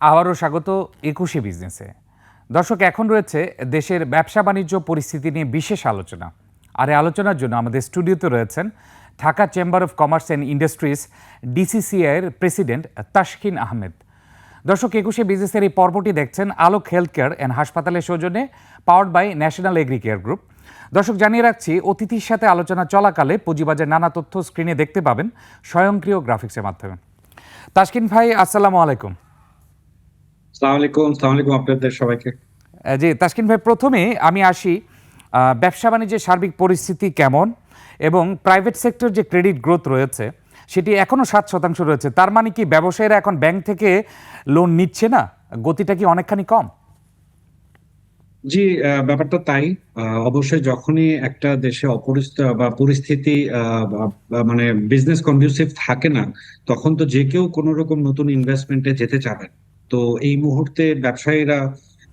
আবারও স্বাগত একুশে বিজনেসে। দর্শক, এখন রয়েছে দেশের ব্যবসা বাণিজ্য পরিস্থিতি নিয়ে বিশেষ আলোচনা। আর এই আলোচনার জন্য আমাদের স্টুডিওতে রয়েছেন Dhaka chamber of commerce and industries ডিসিসিআইয়ের president Taskin Ahmed. দর্শক, একুশে বিজনেসের এই পর্বটি দেখছেন আলোক হেলথ কেয়ার অ্যান্ড হাসপাতালের সৌজন্যে powered by national agri care group. দর্শক, জানিয়ে রাখছি, অতিথির সাথে আলোচনা চলাকালে পুঁজিবাজার নানা তথ্য স্ক্রিনে দেখতে পাবেন স্বয়ংক্রিয় গ্রাফিক্সের মাধ্যমে। তাসকিন ভাই, আসসালামু আলাইকুম। সালাম আলাইকুম সালাম আলাইকুম আপনাদের সবাইকে। জি তাসকিন ভাই প্রথমে আমি আসি ব্যবসা বাণিজ্যের সার্বিক পরিস্থিতি কেমন এবং প্রাইভেট সেক্টর যে ক্রেডিট গ্রোথ রয়েছে সেটি এখনও সাত শতাংশ রয়েছে তার মানে কি ব্যবসায়ীরা এখন ব্যাংক থেকে লোন নিচ্ছে না? গতিটা কি অনেকখানি কম? জি ব্যাপারটা তাই। অবশ্যই যখনই একটা দেশে বা পরিস্থিতি মানে বিজনেস কন্ডিউসিভ থাকে না তখন তো যে কেউ কোনো রকম নতুন ইনভেস্টমেন্টে যেতে চাবে তো এই মুহূর্তে ব্যবসায়ীরা,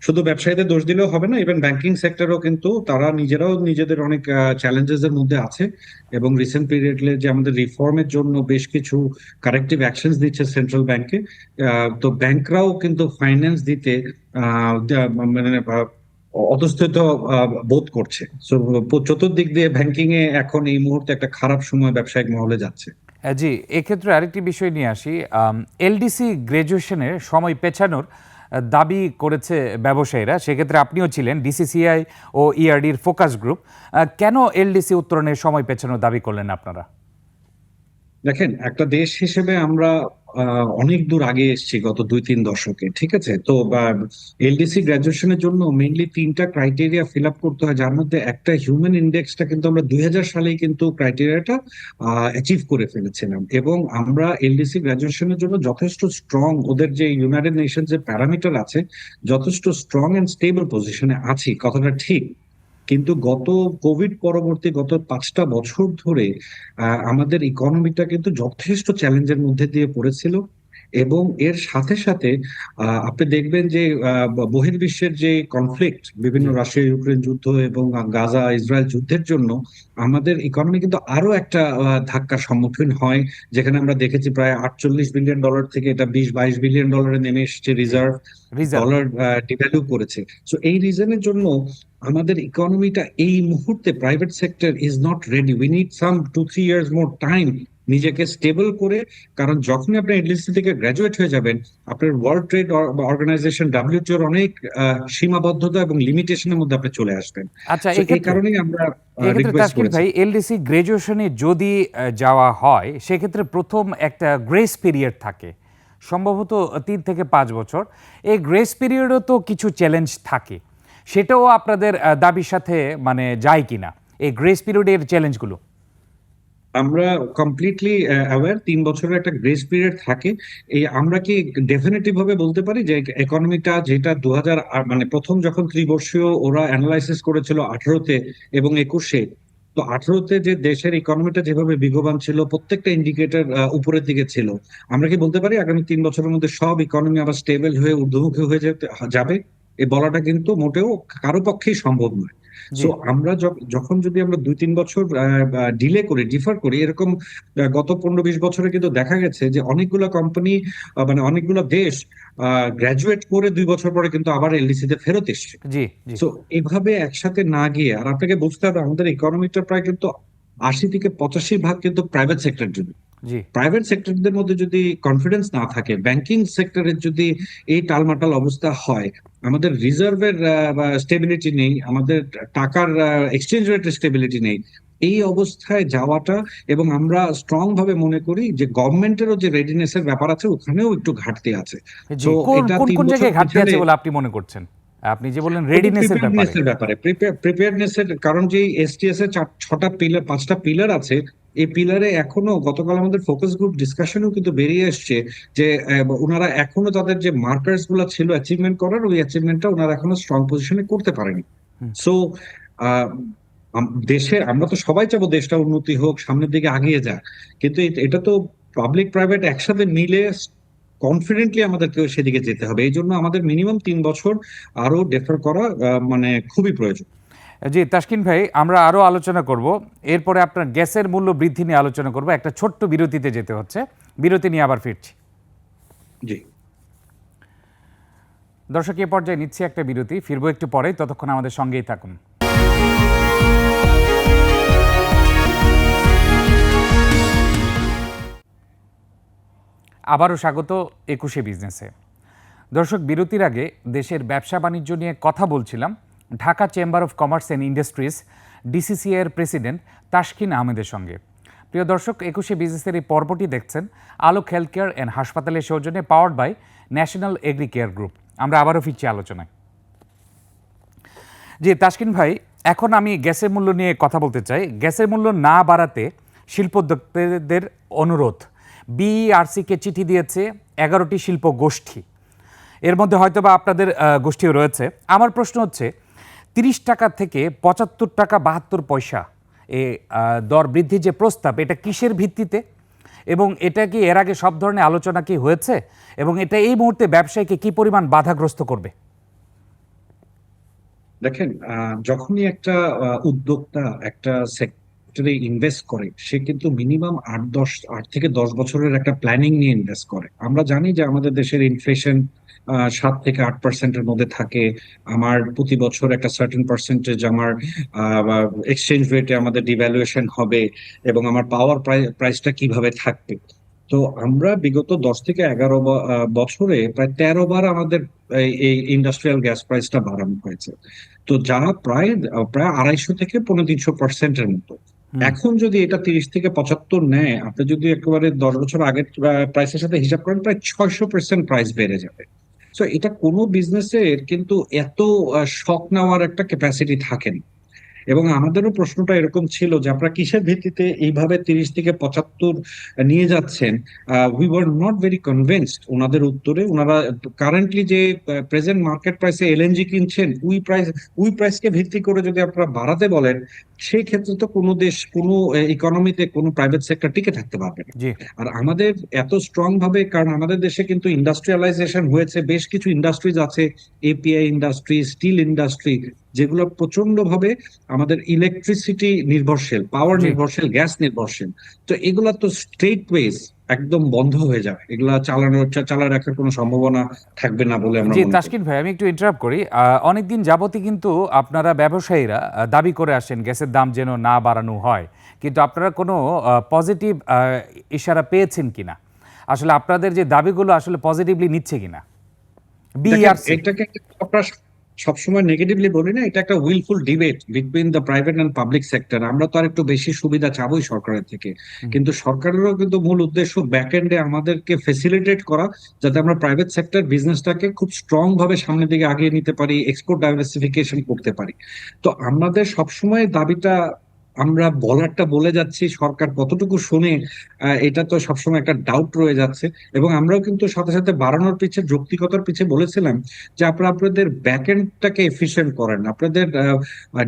শুধু ব্যবসায়ীদের দোষ দিলেও হবে না ইভেন ব্যাংকিং সেক্টরও কিন্তু তারা নিজেরাও নিজেদের অনেক চ্যালেঞ্জেস এর মধ্যে আছে এবং রিসেন্ট পিরিয়ডে যে আমাদের রিফর্মের জন্য বেশ কিছু কারেক্টিভ অ্যাকশনস দিচ্ছে সেন্ট্রাল ব্যাংকে তো ব্যাংকরাও কিন্তু ফাইন্যান্স দিতে মানে অতস্থিত বোধ করছে। চতুর্দিক দিয়ে ব্যাংকিং এ এখন এই মুহূর্তে একটা খারাপ সময় ব্যবসায়িক মহলে যাচ্ছে। জি, এক্ষেত্রে আরেকটি বিষয় নিয়ে আসি। এলডিসি গ্র্যাজুয়েশনের সময় পেছানোর দাবি করেছে ব্যবসায়ীরা। সেক্ষেত্রে আপনিও ছিলেন ডিসিসিআই ও ইআরডির ফোকাস গ্রুপ। কেন এলডিসি উত্তরণের সময় পেছানোর দাবি করলেন আপনারা? দেখেন, একটা দেশ হিসেবে আমরা অনেক দূর আগে এসেছি গত দুই তিন দশকে, ঠিক আছে? তো এলডিসি গ্রাজুয়েশনের জন্য মেইনলি তিনটা ক্রাইটেরিয়া ফিল আপ করতে হয়, যার মধ্যে একটা হিউম্যান ইন্ডেক্সটা কিন্তু আমরা দুই হাজার সালেই কিন্তু ক্রাইটেরিয়াটা অ্যাচিভ করে ফেলেছিলাম। এবং আমরা এলডিসি গ্রাজুয়েশনের জন্য যথেষ্ট স্ট্রং ওদের যে ইউনাইটেড নেশন যে প্যারামিটার আছে, যথেষ্ট স্ট্রং অ্যান্ড স্টেবল পজিশনে আছি, কথাটা ঠিক। কিন্তু গত কোভিড পরবর্তী গত পাঁচটা বছর ধরে আমাদের ইকোনমিটা কিন্তু যথেষ্ট চ্যালেঞ্জের মধ্যে দিয়ে পড়েছিল এবং এর সাথে সাথে আপনি দেখবেন যে বহির্বিশ্বের যে কনফ্লিক্ট বিভিন্ন রাশিয়া ইউক্রেন যুদ্ধ এবং গাজা ইসরায়েল যুদ্ধের জন্য আমাদের ইকোনমি কিন্তু আরও একটা ধাক্কার সম্মুখীন হয়। যেখানে আমরা দেখেছি প্রায় আটচল্লিশ বিলিয়ন ডলার থেকে এটা বিশ বাইশ বিলিয়ন ডলারে নেমে এসেছে রিজার্ভ ডলার ডিভ্যালু করেছে। তো এই রিজনের জন্য আমাদের ইকোনমিটা এই মুহূর্তে private sector is not ready we need some two three years more time নিজেকে স্টেবল করে কারণ যখনই আপনি এনডিসি থেকে গ্রাজুয়েট হয়ে যাবেন আপনার ওয়ার্ল্ড ট্রেড অর্গানাইজেশন ডাব্লিউটিওর অনেক সীমাবদ্ধতা এবং লিমিটেশনের মধ্যে আপনি চলে আসবেন। আচ্ছা এই কারণেই আমরা ভাই এলডিসি গ্র্যাজুয়েশনে যদি যাওয়া হয় সেক্ষেত্রে প্রথম একটা গ্রেস পিরিয়ড থাকে। সম্ভবত তিন থেকে পাঁচ বছর। এই গ্রেস পিরিয়ডও তো কিছু চ্যালেঞ্জ থাকে। সেটাও আপনাদের দাবির সাথে মানে যায় কিনা? এই গ্রেস পিরিয়ডের চ্যালেঞ্জগুলো আমরা কমপ্লিটলি অ্যাওয়্যার তিন বছরের একটা গ্রেস পিরিয়ড থাকে। এই আমরা কি ডেফিনেটিভ ভাবে বলতে পারি যে ইকোনমিটা যেটা দু হাজার মানে প্রথম যখন ত্রিবর্ষীয় ওরা অ্যানালাইসিস করেছিল আঠারোতে এবং একুশে, তো আঠারোতে যে দেশের ইকোনমিটা যেভাবে বিগবান ছিল, প্রত্যেকটা ইন্ডিকেটর উপরের দিকে ছিল। আমরা কি বলতে পারি, আগামী তিন বছরের মধ্যে সব ইকোনমি আবার স্টেবল হয়ে, ঊর্ধ্বমুখী হয়ে যাবে? এই বলাটা কিন্তু মোটেও কারও পক্ষেই সম্ভব নয়। সো আমরা যখন যদি আমরা দুই তিন বছর ডিলে করি ডিফার করি এরকম গত পনেরো বিশ বছরে কিন্তু দেখা গেছে যে অনেকগুলো কোম্পানি মানে অনেকগুলো দেশ গ্রাজুয়েট করে দুই বছর পরে কিন্তু আবার এলডিসি তে ফেরত এসছে। সো এভাবে একসাথে না গিয়ে আর আপনাকে বুঝতে হবে আমাদের ইকোনমিটা প্রায় কিন্তু আশি থেকে পঁচাশি ভাগ কিন্তু প্রাইভেট সেক্টর জন্য প্রাইভেট সেক্টরদের মধ্যে যদি কনফিডেন্স না থাকে ব্যাংকিং সেক্টরের যদি এই টালমাটাল অবস্থা হয় আমাদের রিজার্ভের স্টেবিলিটি নেই আমাদের টাকার এক্সচেঞ্জ রেটের স্টেবিলিটি নেই এই অবস্থায় যাওয়াটা এবং আমরা স্ট্রং ভাবে মনে করি যে গভর্নমেন্টেরও যে রেডিনেস এর ব্যাপার আছে ওখানেও একটু ঘাটতি আছে। কোন এটা কোন কোন জায়গায় ঘাটতি আছে বলে আপনি মনে করছেন? আপনি যে বললেন রেডিনেসের ব্যাপারে। প্রিপেয়ারনেস এর ব্যাপারে প্রিপেয়ারনেস এর কারণ যে এসটিএস এর ছটা পিলার পাঁচটা পিলার আছে এই পিলারে এখনও গতকাল আমাদের ফোকাস গ্রুপ ডিসকাশনেও কিন্তু বেরিয়ে এসছে যে ওনারা এখনও তাদের যে মার্কার্সগুলো ছিল অ্যাচিভমেন্ট করার ওই অ্যাচিভমেন্টটা ওনারা এখনও স্ট্রং পজিশনে করতে পারেনি। সো দেশের আমরা তো সবাই চাবো দেশটা উন্নতি হোক সামনের দিকে আগিয়ে যাক। কিন্তু এটা তো পাবলিক প্রাইভেট একসাথে মিলে কনফিডেন্টলি আমাদেরকে সেদিকে যেতে হবে। এই জন্য আমাদের মিনিমাম তিন বছর আরও ডেফার করা মানে খুবই প্রয়োজন। জি তাসকিন ভাই আমরা আরও আলোচনা করব। এরপরে আপনার গ্যাসের মূল্য বৃদ্ধি নিয়ে আলোচনা করব। একটা ছোট্ট বিরতিতে যেতে হচ্ছে। বিরতি নিয়ে আবার ফিরছি। জি। দর্শক এ পর্যায়ে নিচ্ছি একটা বিরতি। ফিরবো একটু পরেই ততক্ষণ আমাদের সঙ্গেই থাকুন। আবারও স্বাগত একুশে বিজনেসে। দর্শক, বিরতির আগে দেশের ব্যবসা বাণিজ্য নিয়ে কথা বলছিলাম Dhaka chamber of commerce and industries DCCI এর প্রেসিডেন্ট তাসকিন আহমেদের সঙ্গে। প্রিয় দর্শক, একুশে বিজনেসের এই পর্বটি দেখছেন আলোক হেলথ কেয়ার অ্যান্ড হাসপাতালের সৌজন্যে powered by national agri care group. আমরা আবারও ফিরছি আলোচনায়। জি, তাসকিন ভাই, এখন আমি গ্যাসের মূল্য নিয়ে কথা বলতে চাই। গ্যাসের মূল্য না বাড়াতে শিল্পোদ্যোক্তাদের অনুরোধ। বিইআরসিকে চিঠি দিয়েছে, এগারোটি শিল্প গোষ্ঠী। এর মধ্যে হয়তো বা আপনাদের গোষ্ঠীও রয়েছে। আমার প্রশ্ন হচ্ছে, তিরিশ টাকা থেকে পঁচাত্তর টাকা বাহাত্তর পয়সা এ দর বৃদ্ধির যে প্রস্তাব, এটা কিসের ভিত্তিতে? এবং এটা কি এর আগে সব ধরনের আলোচনা কি হয়েছে? এবং এটা এই মুহূর্তে ব্যবসায়ীকে কি পরিমাণ বাধাগ্রস্ত করবে? দেখেন যখনই একটা উদ্যোক্তা একটা ইনভেস্ট করে, সে কিন্তু মিনিমাম আট দশ, আট থেকে দশ বছরের একটা প্ল্যানিং নিয়ে ইনভেস্ট করে। আমরা জানি যে আমাদের দেশের ইনফ্লেশন সাত থেকে আট পার্সেন্টের মধ্যে থাকে। আমার প্রতি বছর একটা সার্টেন পার্সেন্টেজ আমার এক্সচেঞ্জ রেটে আমাদের ডিভ্যালুয়েশন হবে এবং আমার পাওয়ার প্রাইসটা কীভাবে থাকবে। তো আমরা বিগত দশ থেকে এগারো বছরে প্রায় তেরো বার আমাদের এই- ইন্ডাস্ট্রিয়াল গ্যাস প্রাইসটা বাড়ানো হয়েছে। তো যা প্রায় প্রায় আড়াইশো থেকে পনেরো তিনশো পার্সেন্টের মতো। এখন যদি এটা তিরিশ থেকে পঁচাত্তর নেয়, আপনি যদি একেবারে দশ বছর আগের প্রাইসের সাথে হিসাব করেন, প্রায় ছয়শো পার্সেন্ট প্রাইস বেড়ে যাবে। তো এটা কোনো বিজনেসের কিন্তু এত শখ নেওয়ার একটা ক্যাপাসিটি থাকে না। এবং আমাদেরও প্রশ্নটা এরকম ছিল যে আপনারা কিসের ভিত্তিতে এইভাবে তিরিশ থেকে পঁচাত্তর নিয়ে যাচ্ছেন? We were not very convinced ওনাদের উত্তরে। ওনারা কারেন্টলি যে প্রেজেন্ট মার্কেট প্রাইসে এলএনজি কিনছেন উই প্রাইস উই প্রাইসকে ভিত্তি করে যদি আপনারা বাড়াতে বলেন সেই ক্ষেত্রে তো কোনো দেশ কোনো ইকোনমিতে কোনো প্রাইভেট সেক্টর টিকে থাকতে পারবে না। আর আমাদের এত স্ট্রং ভাবে কারণ আমাদের দেশে কিন্তু ইন্ডাস্ট্রিয়ালাইজেশন হয়েছে বেশ কিছু ইন্ডাস্ট্রিজ আছে এপিআই ইন্ডাস্ট্রি স্টিল ইন্ডাস্ট্রি যেগুলো প্রচণ্ড ভাবে আমাদের ইলেকট্রিসিটি নির্ভরশীল পাওয়ার নির্ভরশীল গ্যাস নির্ভরশীল। তো এগুলা তো স্ট্রেট ওয়েজ একদম বন্ধ হয়ে যাবে। এগুলা চালানোর চালা রাখার কোনো সম্ভাবনা থাকবে না বলে আমরা জি তাসকিন ভাই আমি একটু ইন্টারাপ্ট করি। অনেকদিন যাবতই কিন্তু আপনারা ব্যবসায়ীরা দাবি করে আসেন গ্যাসের দাম যেন না বাড়ানো হয়। কিন্তু আপনারা কোনো পজিটিভ ইশারা পেয়েছেন কিনা? আসলে আপনাদের যে দাবিগুলো আসলে পজিটিভলি নিচ্ছে কিনা? বিআরসি এটাকে সবসময় নেগেটিভলি বলি না এটা একটা wilful debate between the private and public sector আমরা তো আর একটু বেশি সুবিধা চাবই সরকারের থেকে। কিন্তু সরকারেরও কিন্তু মূল উদ্দেশ্য ব্যাক এন্ডে আমাদেরকে ফেসিলিটেট করা যাতে আমরা প্রাইভেট সেক্টর বিজনেসটাকে খুব স্ট্রং ভাবে সামনের দিকে আগিয়ে নিতে পারি এক্সপোর্ট ডাইভার্সিফিকেশন করতে পারি। তো আমাদের সবসময় দাবিটা আমরা বলারটা বলে যাচ্ছি সরকার কতটুকু শুনে এটা তো সবসময় একটা ডাউট রয়ে যাচ্ছে। এবং আমরাও কিন্তু সাথে সাথে বাড়ানোর পিছে যৌক্তিকতার পিছে বলেছিলাম যে আপনারা আপনাদের ব্যাকএন্ডটাকে এফিশিয়েন্ট করেন আপনাদের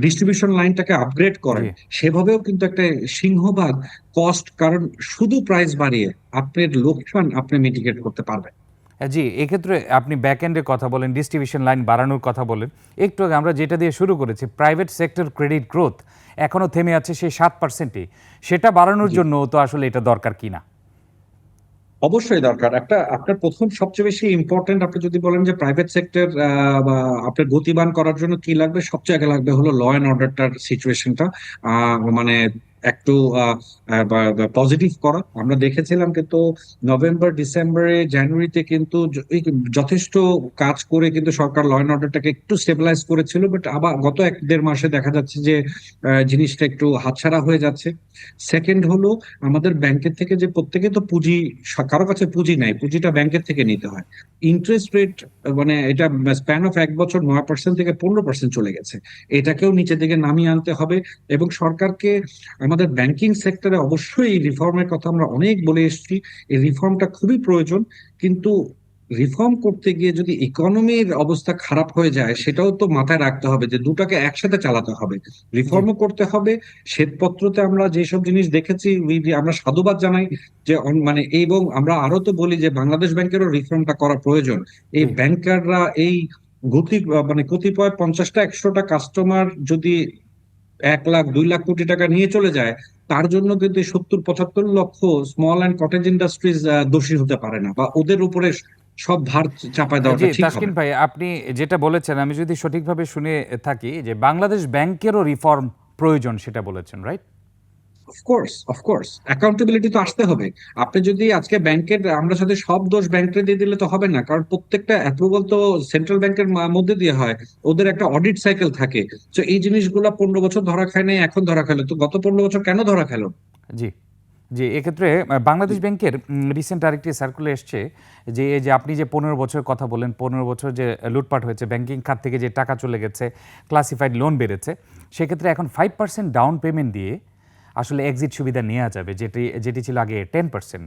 ডিস্ট্রিবিউশন লাইনটাকে আপগ্রেড করেন। সেভাবেও কিন্তু একটা সিংহভাগ কস্ট কারণ শুধু প্রাইস বাড়িয়ে আপনার লোকসান আপনি মিটিগেট করতে পারবেন। জি এক্ষেত্রে আপনি ব্যাক এন্ডের কথা বলেন ডিস্ট্রিবিউশন লাইন বাড়ানোর কথা বলেন। একটু আগে আমরা যেটা দিয়ে শুরু করেছি প্রাইভেট সেক্টর ক্রেডিট গ্রোথ এখনও থেমে আছে সেই সাত পার্সেন্টে সেটা বাড়ানোর জন্য তো আসলে এটা দরকার কিনা অবশ্যই দরকার। একটা আপনার প্রথম সবচেয়ে বেশি ইম্পর্টেন্ট আপনি যদি বলেন যে প্রাইভেট সেক্টর আপনার গতিবান করার জন্য কি লাগবে সবচেয়ে আগে লাগবে হলো ল অ্যান্ড অর্ডারটার সিচুয়েশনটা মানে একটু পজিটিভ করা। আমরা দেখেছিলাম কিন্তু নভেম্বর ডিসেম্বরে জানুয়ারিতে কিন্তু যথেষ্ট কাজ করে কিন্তু সরকার ল অ্যান্ড অর্ডারটাকে একটু স্টেবিলাইজ করেছিল বাট আবার গত এক, দেড় মাসে দেখা যাচ্ছে যে জিনিসটা একটু হাতছাড়া হয়ে যাচ্ছে। সেকেন্ড হলো, আমাদের ব্যাংকের থেকে যে প্রত্যেকে তো পুঁজি কারও কাছে পুঁজি নাই, পুঁজিটা ব্যাংকের থেকে নিতে হয়। ইন্টারেস্ট রেট মানে এটা স্প্যান অফ এক বছর নয় পার্সেন্ট থেকে পনেরো পার্সেন্ট চলে গেছে। এটাকেও নিচের দিকে নামিয়ে আনতে হবে এবং সরকারকে আমাদের ব্যাংকিং সেক্টরে অবশ্যই এই রিফর্মের কথা আমরা অনেক বলে এসেছি। এই রিফর্মটা খুবই প্রয়োজন কিন্তু রিফর্ম করতে গিয়ে যদি ইকোনমির অবস্থা খারাপ হয়ে যায় সেটাও তো মাথায় রাখতে হবে যে দুটাকে একসাথে চালাতে হবে। রিফর্মও করতে হবে শ্বেতপত্রতে আমরা যেসব জিনিস দেখেছি আমরা সাধুবাদ জানাই যে মানে এবং আমরা আরও তো বলি যে বাংলাদেশ ব্যাংকেরও রিফর্মটা করা প্রয়োজন। এই ব্যাংকাররা এই গতি মানে কতিপয় পঞ্চাশটা একশোটা কাস্টমার যদি এক লাখ দুই লাখ কোটি টাকা নিয়ে চলে যায় তার জন্য কিন্তু সত্তর পঁচাত্তর লক্ষ স্মল অ্যান্ড কটেজ ইন্ডাস্ট্রিজ দোষী হতে পারে না বা ওদের উপরে সব ভার চাপায় দেওয়াটা ঠিক তাসকিন ভাই আপনি যেটা বলেছেন আমি যদি সঠিকভাবে শুনে থাকি যে বাংলাদেশ ব্যাংকেরও রিফর্ম প্রয়োজন সেটা বলেছেন রাইট অফকোর্স অফকোর্স অ্যাকাউন্টেবিলিটি তো আসতে হবে। আপনি যদি আজকে ব্যাংকের, আমরা সাথে সব দোষ ব্যাংকে দিয়ে দিলে তো হবে না, কারণ প্রত্যেকটা অ্যাপ্রুভাল তো সেন্ট্রাল ব্যাংকের মধ্যে দিয়ে হয়। ওদের একটা অডিট সাইকেল থাকে। তো এই জিনিসগুলো পনেরো বছর ধরা খায় নাই, এখন ধরা খেলো তো গত পনেরো বছর কেন ধরা খেলো জি জি, এক্ষেত্রে বাংলাদেশ ব্যাংকের রিসেন্ট আরেকটি সার্কুলার এসছে যে, এই যে আপনি যে পনেরো বছরের কথা বলেন পনেরো বছর যে লুটপাট হয়েছে ব্যাংকিং খাত থেকে যে টাকা চলে গেছে ক্লাসিফাইড লোন বেড়েছে, সেক্ষেত্রে এখন ফাইভ পার্সেন্ট ডাউন পেমেন্ট দিয়ে আসলে এক্সিট সুবিধা নেওয়া যাবে, যেটি যেটি ছিল আগে টেন পার্সেন্ট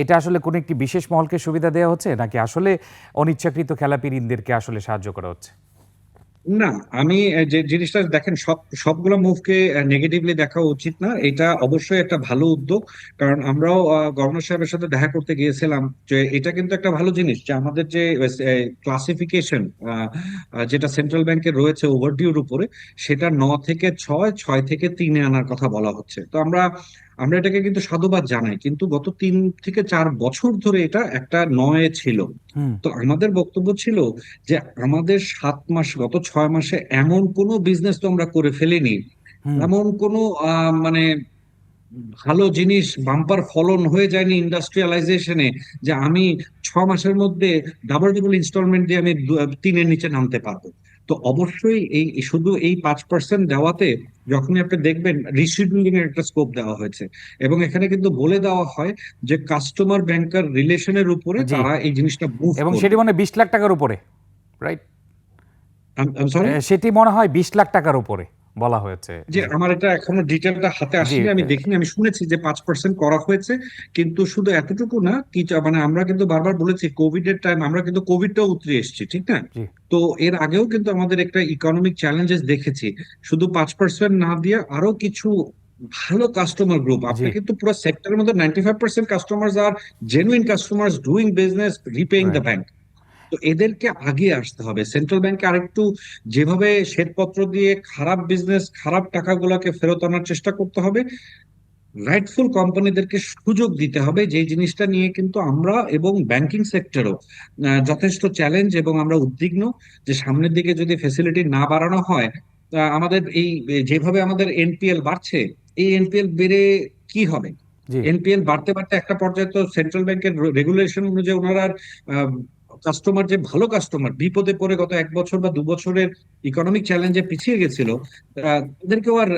এটা আসলে কোনো একটি বিশেষ মহলকে সুবিধা দেওয়া হচ্ছে, নাকি আসলে অনিচ্ছাকৃত খেলাপি ঋণদেরকে আসলে সাহায্য করা হচ্ছে? না, আমি যে জিনিসটা দেখেন, সব, সবগুলো মুভকে নেগেটিভলি দেখা উচিত না। এটা অবশ্যই একটা ভালো উদ্যোগ, কারণ আমরাও গভর্নর সাহেবের সাথে দেখা করতে গিয়েছিলাম যে এটা কিন্তু একটা ভালো জিনিস যে আমাদের যে ক্লাসিফিকেশন যেটা সেন্ট্রাল ব্যাংকের রয়েছে ওভারডিউর উপরে, সেটা ন থেকে ছয় ছয় থেকে তিনে আনার কথা বলা হচ্ছে। তো আমরা আমরা এটাকে কিন্তু সাধুবাদ জানাই কিন্তু গত তিন থেকে চার বছর ধরে এটা একটা নয়ে ছিল। তো আমাদের বক্তব্য ছিল যে আমাদের সাত মাস গত ছয় মাসে এমন কোনো বিজনেস তো আমরা করে ফেলিনি। এমন কোনো মানে ভালো জিনিস বাম্পার ফলন হয়ে যায়নি ইন্ডাস্ট্রিয়ালাইজেশনে যে আমি ছ মাসের মধ্যে ডাবল ডাবল ইনস্টলমেন্ট দিয়ে আমি তিনের নিচে নামতে পারব। তো অবশ্যই এই শুধু এই পাঁচ পার্সেন্ট দেওয়াতে যখনই আপনি দেখবেন রিসিডিউলিং এর একটা স্কোপ দেওয়া হয়েছে। এবং এখানে কিন্তু বলে দেওয়া হয় যে কাস্টমার ব্যাংকার রিলেশনের উপরে। তারা এই জিনিসটা এবং সেটি মানে বিশ লাখ টাকার উপরে রাইট সরি সেটি মনে হয় বিশ লাখ টাকার উপরে। বলা হয়েছে। যে আমার এটা এখনও ডিটেলটা হাতে আসেনি আমি দেখিনি আমি শুনেছি যে পাঁচ পার্সেন্ট করা হয়েছে কিন্তু শুধু এতটুকু না কি মানে আমরা কিন্তু বারবার বলেছি কোভিড এর টাইম আমরা কিন্তু কোভিডটাও উতরে এসেছি ঠিক না? তো এর আগেও কিন্তু আমাদের একটা ইকোনমিক চ্যালেঞ্জেস দেখেছি শুধু পাঁচ পার্সেন্ট না দিয়ে আরও কিছু ভালো কাস্টমার গ্রুপ আপনি কিন্তু পুরো সেক্টরের মধ্যে ninety five percent customers R genuine customers doing business repaying the bank তো এদেরকে আগে আসতে হবে। সেন্ট্রাল ব্যাংকে আরেকটু যেভাবে শ্বেতপত্র দিয়ে খারাপ বিজনেস খারাপ টাকাগুলোকে ফেরত আনার চেষ্টা করতে হবে রাইটফুল কোম্পানিদেরকে সুযোগ দিতে হবে। যে জিনিসটা নিয়ে কিন্তু আমরা এবং ব্যাংকিং সেক্টরও যথেষ্ট চ্যালেঞ্জ এবং আমরা উদ্বিগ্ন যে সামনের দিকে যদি ফেসিলিটি না বাড়ানো হয় আমাদের এই যেভাবে আমাদের এনপিএল বাড়ছে এই এনপিএল বেড়ে কি হবে? এনপিএল বাড়তে বাড়তে একটা পর্যায়ে তো সেন্ট্রাল ব্যাংকের রেগুলেশন অনুযায়ী ওনারা কাস্টমার যে ভালো কাস্টমার বিপদে পড়ে গত এক বছর বা দু বছরের ইকোনমিক চ্যালেঞ্জে পিছিয়ে গেছিল তাদেরকেও আর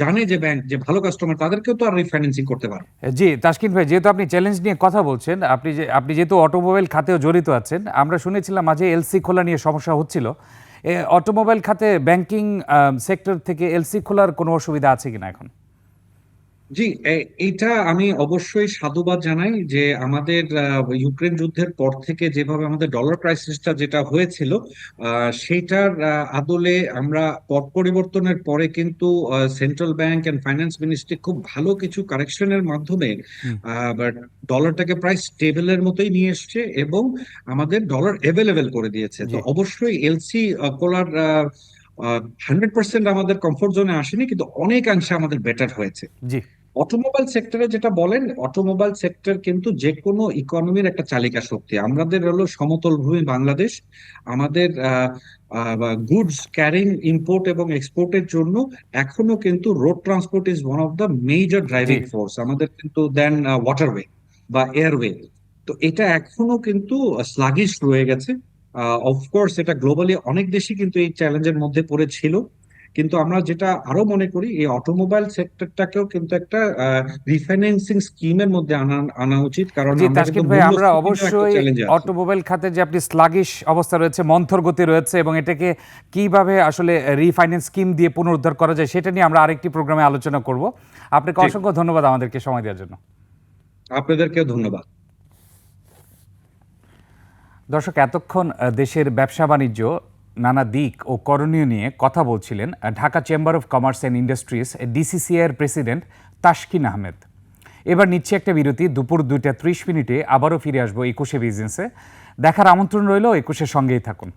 জানে যে ব্যাংক যে ভালো কাস্টমার তাদেরকেও তো আর রিফাইন্যান্সিং করতে পারে। জি, তাসকিন ভাই, যেহেতু আপনি চ্যালেঞ্জ নিয়ে কথা বলছেন, আপনি যে, আপনি যেহেতু অটোমোবাইল খাতেও জড়িত আছেন, আমরা শুনেছিলাম মাঝে এলসি খোলা নিয়ে সমস্যা হচ্ছিল। অটোমোবাইল খাতে ব্যাংকিং সেক্টর থেকে এলসি খোলার কোনো অসুবিধা আছে কিনা এখন? জি এটা আমি অবশ্যই সাধুবাদ জানাই যে আমাদের ইউক্রেন যুদ্ধের পর থেকে যেভাবে আমাদের ডলার ক্রাইসিসটা যেটা হয়েছিল আহ, আদলে আমরা পট পরিবর্তনের পরে কিন্তু central bank and finance ministry খুব ভালো কিছু কারেকশনের মাধ্যমে। ডলারটাকে প্রায় স্টেবলের মতোই নিয়ে এসছে এবং আমাদের ডলার অ্যাভেলেবেল করে দিয়েছে তো অবশ্যই এলসি কোলার হান্ড্রেড পার্সেন্ট আমাদের কমফোর্ট জোনে আসেনি কিন্তু অনেকাংশে আমাদের বেটার হয়েছে। জি। অটোমোবাইল সেক্টরে যেটা বলেন অটোমোবাইল সেক্টর কিন্তু যে কোনো ইকোনমির একটা চালিকা শক্তি। আমাদের হলো সমতল ভূমি বাংলাদেশ। আমাদের গুডস ক্যারিং ইম্পোর্ট এবং এক্সপোর্টের জন্য এখনও কিন্তু road transport is one of the major driving force আমাদের কিন্তু দেন ওয়াটারওয়ে বা এয়ারওয়ে তো এটা এখনও কিন্তু স্লাগিশ রয়ে গেছে। অফকোর্স এটা গ্লোবালি অনেক দেশই কিন্তু এই চ্যালেঞ্জের মধ্যে পড়েছিল। কিন্তু আমরা যেটা আরও মনে করি এই অটোমোবাইল সেক্টরটাকেও কিন্তু একটা রিফাইন্যান্সিং স্কিমের মধ্যে আনা আনা উচিত। কারণ আমরা ভাই আমরা অবশ্যই অটোমোবাইল খাতে যে আপনি স্লাগিশ অবস্থা রয়েছে মন্থর গতি রয়েছে এবং এটাকে কীভাবে আসলে রিফাইন্যান্স স্কিম দিয়ে পুনরুদ্ধার করা যায় সেটা নিয়ে আমরা আরেকটি প্রোগ্রামে আলোচনা করব। আপনাকে অসংখ্য ধন্যবাদ আমাদেরকে সময় দেওয়ার জন্য। আপনাদেরকেও ধন্যবাদ। দর্শক, এতক্ষণ দেশের ব্যবসা বাণিজ্য, নানা দিক ও করণীয় নিয়ে কথা বলছিলেন Dhaka chamber of commerce and industries ডিসিসিআইয়ের president Taskin Ahmed. এবার নিচ্ছে একটা বিরতি, দুপুর দুইটা ত্রিশ মিনিটে আবারও ফিরে আসব একুশে বিজনেসে। দেখার আমন্ত্রণ রইল, একুশের সঙ্গেই থাকুন।